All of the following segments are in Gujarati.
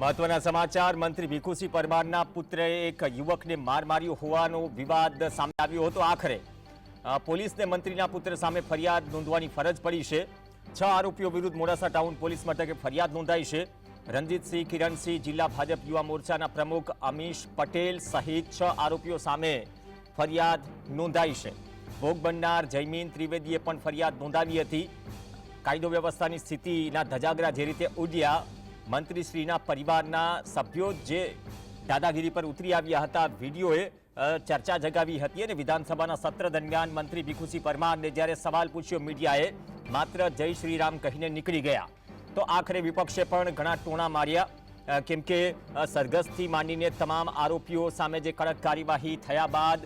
મહત્વના સમાચાર. મંત્રી ભીખુસિંહ પરમારના પુત્રે એક યુવકને માર માર્યો હોવાનો વિવાદ સામે આવ્યો હતો આખરે. પોલીસને મંત્રીના પુત્ર સામે ફરિયાદ નોંધવાની ફરજ પડી છે. છ આરોપીઓ વિરુદ્ધ મોડાસા ટાઉન પોલીસ મથકે ફરિયાદ નોંધાઈ છે. રણજીતસિંહ, કિરણસિંહ, જિલ્લા ભાજપ યુવા મોરચાના પ્રમુખ અમીશ પટેલ સહિત છ આરોપીઓ સામે ફરિયાદ નોંધાઈ છે. ભોગ બનનાર જયમીન ત્રિવેદીએ પણ ફરિયાદ નોંધાવી હતી. કાયદો વ્યવસ્થાની સ્થિતિના ધજાગરા જે રીતે ઉડ્યા મંત્રીશ્રીના પરિવારના સભ્યો જે દાદાગીરી પર ઉતરી આવ્યા હતા વિડીયોએ ચર્ચા જગાવી હતી અને વિધાનસભાના સત્ર દરમિયાન મંત્રી ભીખુસિંહ પરમારને જ્યારે સવાલ પૂછ્યો મીડિયાએ માત્ર જય શ્રીરામ કહીને નીકળી ગયા. તો આખરે વિપક્ષે પણ ઘણા ટોણા માર્યા કેમ કે અ, સરઘસથી માંડીને તમામ આરોપીઓ સામે જે કડક કાર્યવાહી થયા બાદ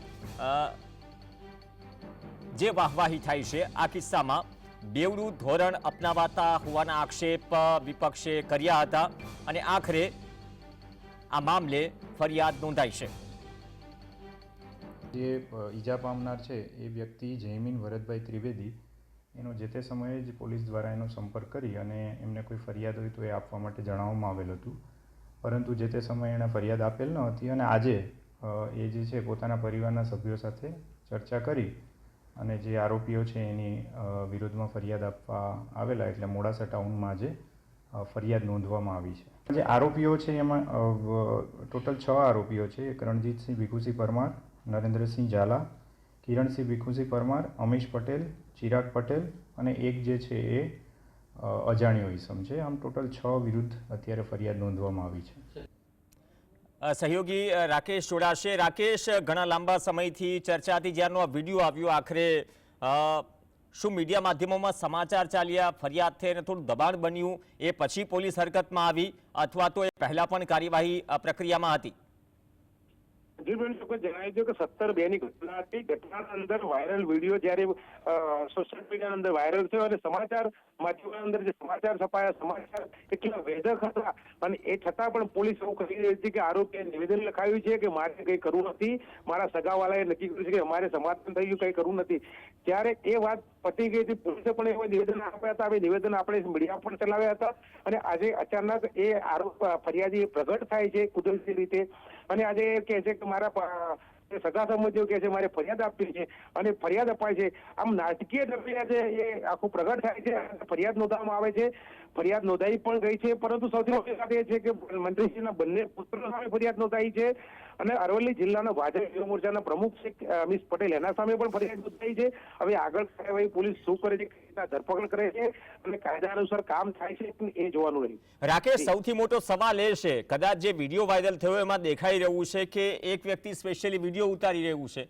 જે વાહવાહી થાય છે આ કિસ્સામાં બેવડું ધોરણ અપનાવાતા હોવાના આક્ષેપ વિપક્ષે કર્યા હતા અને આખરે આ મામલે ફરિયાદ નોંધાઈ છે. જે ઈજા પામનાર છે એ વ્યક્તિ જયમીન ભરતભાઈ ત્રિવેદી. એનો જે તે સમયે જ પોલીસ દ્વારા એનો સંપર્ક કરી અને એમને કોઈ ફરિયાદ હોય તો એ આપવા માટે જણાવવામાં આવેલ હતું. પરંતુ જે તે સમયે એણે ફરિયાદ આપેલ ન હતી અને આજે એ જે છે પોતાના પરિવારના સભ્યો સાથે ચર્ચા કરી અને જે આરોપીઓ છે એની વિરોધમાં ફરિયાદ આપવા આવેલા, એટલે મોડાસા ટાઉનમાં આજે ફરિયાદ નોંધવામાં આવી છે. જે આરોપીઓ છે એમાં ટોટલ છ આરોપીઓ છે. એક રણજીતસિંહ ભીખુસિંહ પરમાર, નરેન્દ્રસિંહ ઝાલા, કિરણસિંહ ભીખુસિંહ પરમાર, અમીશ પટેલ, ચિરાગ પટેલ અને એક જે છે એ અજાણ્યો ઇસમ છે. આમ ટોટલ છ વિરુદ્ધ અત્યારે ફરિયાદ નોંધવામાં આવી છે. સહયોગી રાકેશ જોડાશે. રાકેશ, ઘણા લાંબા સમયથી ચર્ચાથી જ્યારનો આ વીડિયો આવ્યો આખરે. શું મીડિયા માધ્યમોમાં સમાચાર ચાલ્યા, ફરિયાદ થઈ અને થોડું દબાણ બન્યું, એ પછી પોલીસ હરકતમાં આવી, અથવા તો એ પહેલાં પણ કાર્યવાહી પ્રક્રિયામાં હતી? અજીરબેન ચોક્કસ જણાવી દો કે સત્તર બે ની ઘટના હતી. ઘટનાના અંદર વાયરલ વીડિયો જયારે સોશિયલ મીડિયા અંદર વાયરલ થયો અને સમાચાર માધ્યમોના અંદર જે સમાચાર છપાયા, સમાચાર એટલા વેધક હતા. અને એ છતાં પણ પોલીસ એવું કહી રહી હતી કે આરોપીએ નિવેદન લખાવ્યું છે કે મારે કંઈ કરવું નથી. મારા સગાવાલાએ નક્કી કર્યું છે કે અમારે સમાધાન થઈ ગયું કંઈ કરવું નથી. ત્યારે એ વાત પતી ગઈ હતી પોલીસે પણ એવા નિવેદન આપ્યા હતા. એ નિવેદન આપણે મીડિયા પણ ચલાવ્યા હતા. અને આજે અચાનક એ આરોપ ફરિયાદી પ્રગટ થાય છે કુદરતી રીતે. અને આજે એ કહે છે કે મારા સગા સંબંધીઓ કે છે, મારે ફરિયાદ આપવી છે અને ફરિયાદ અપાય છે. આમ નાટકીય દ્રવ્ય છે એ આખું પ્રગટ થાય છે ફરિયાદ નોંધવામાં આવે છે. ફરિયાદ નોંધાઈ પણ ગઈ છે પરંતુ સૌથી મોટી વાત એ છે કે મંત્રીશ્રીના બંને પુત્રો સામે ફરિયાદ નોંધાઈ છે અને અરવલ્લી જિલ્લાના ભાજપ યુવા મોરચાના પ્રમુખ છે અમિત પટેલ એના સામે પણ ફરિયાદ નોંધાઈ છે. હવે આગળ કાર્યવાહી પોલીસ શું કરે છે ધરપકડ કરે છે અને કાયદા અનુસાર કામ થાય છે એ જોવાનું રહ્યું રાકેશ સૌથી મોટો સવાલ એ છે કદાચ જે વીડિયો વાયરલ થયો એમાં દેખાઈ રહ્યું છે કે એક વ્યક્તિ સ્પેશિયલી વીડિયો ઉતારી રહ્યું છે?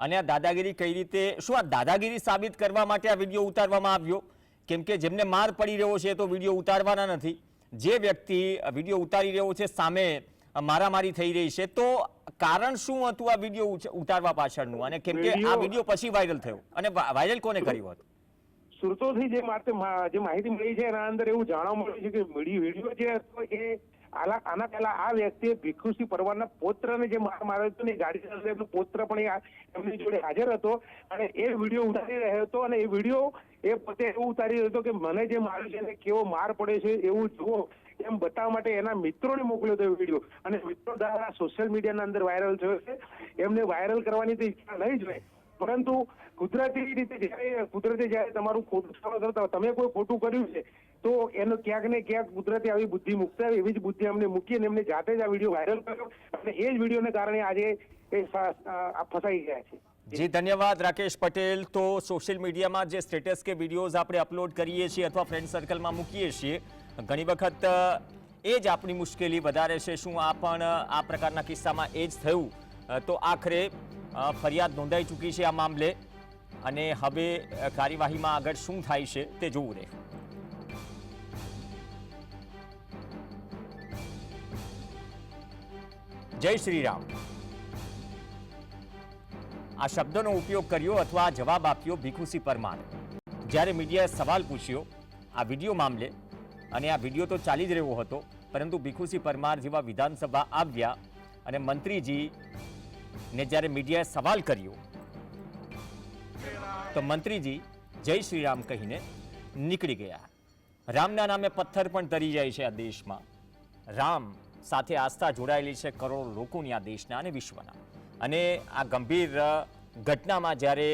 અને આ દાદાગીરી કઈ રીતે શું આ દાદાગીરી સાબિત કરવા માટે આ વીડિયો ઉતારવામાં આવ્યો? કેમ કે જેમને માર પડી રહ્યો છે તો વીડિયો ઉતારવાના નથી. જે વ્યક્તિ વીડિયો ઉતારી રહ્યો છે સામે મારામારી થઈ રહી છે તો કારણ શું હતું આ વીડિયો ઉતારવા પાછળનું? અને કેમ કે આ વિડીયો- પછી વાયરલ થયો. અને વાયરલ કોને કર્યો હતો? સુરતોથી જે જે માહિતી મળી છે એના અંદર એવું જાણવા મળ્યું છે કે વીડિયો જે હતો એ આના પહેલા આ વ્યક્તિએ ભીખુસિંહ પરવારના પોત્રને જે માર માર્યો હતો ને ગાડી એમનો પોત્ર પણ એમની જોડે હાજર હતો અને એ વીડિયો ઉતારી રહ્યો હતો અને એ વીડિયો એ પોતે એવું ઉતારી રહ્યો હતો કે મને જે માર્યું છે એને કેવો માર પડે છે એવું જુઓ એમ બતાવવા માટે એના મિત્રોને મોકલ્યો હતો વીડિયો. અને મિત્રો દ્વારા સોશિયલ મીડિયાના અંદર વાયરલ થયો છે. એમને વાયરલ કરવાની તો ઈચ્છા નહીં જ હોય. પરંતુ કુદરતી રીતે જ્યારે કુદરતે જ્યારે તમારું ખોટું તમે કોઈ ખોટું કર્યું છે, તો એનો ક્યાંક ને ક્યાંક કુદરતે આવી બુદ્ધિ મૂકતા આવી એવી જ બુદ્ધિ અમને મૂકી અને એમને જાતે જ આ વીડિયો વાયરલ કર્યો અને એ જ વિડીયોને કારણે આજે એ ફસાઈ ગયા છે. જી, ધન્યવાદ, રાકેશ પટેલ. તો સોશિયલ મીડિયામાં જે સ્ટેટસ કે વિડીયોઝ આપણે અપલોડ કરીએ છીએ અથવા ફ્રેન્ડ સર્કલમાં મૂકીએ છીએ, ઘણી વખત એ જ આપણી મુશ્કેલી વધારે છે, શું આ પણ આ પ્રકારના કિસ્સામાં એ જ થયું. તો આખરે ફરિયાદ નોંધાઈ ચૂકી છે આ મામલે અને હવે કાર્યવાહીમાં આગળ શું થાય છે તે જોવું રહે. જય શ્રી રામ આ શબ્દનો ઉપયોગ કર્યો અથવા જવાબ આપ્યો ભીખુસિંહ પરમાર. જ્યારે મીડિયાએ સવાલ પૂછ્યો આ વીડિયો મામલે, અને આ વીડિયો તો ચાલી જ રહ્યો હતો, પરંતુ ભીખુસિંહ પરમાર જેવા વિધાનસભા આવ્યા અને મંત્રીજી ને જ્યારે મીડિયાએ સવાલ કર્યો, તો મંત્રીજી જય શ્રી કહીને નીકળી ગયા. રામના નામે પથ્થર પણ તરી જાય છે આ દેશમાં. રામ સાથે આસ્થા જોડાયેલી છે કરોડો લોકોની આ દેશના અને વિશ્વના. અને આ ગંભીર ઘટનામાં જ્યારે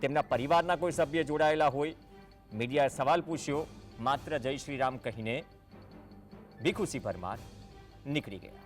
તેમના પરિવારના કોઈ સભ્ય જોડાયેલા હોય, મીડિયાએ સવાલ પૂછ્યો, માત્ર જય શ્રી રામ કહીને ભીખુસિંહ પરમાર નીકળી ગયા.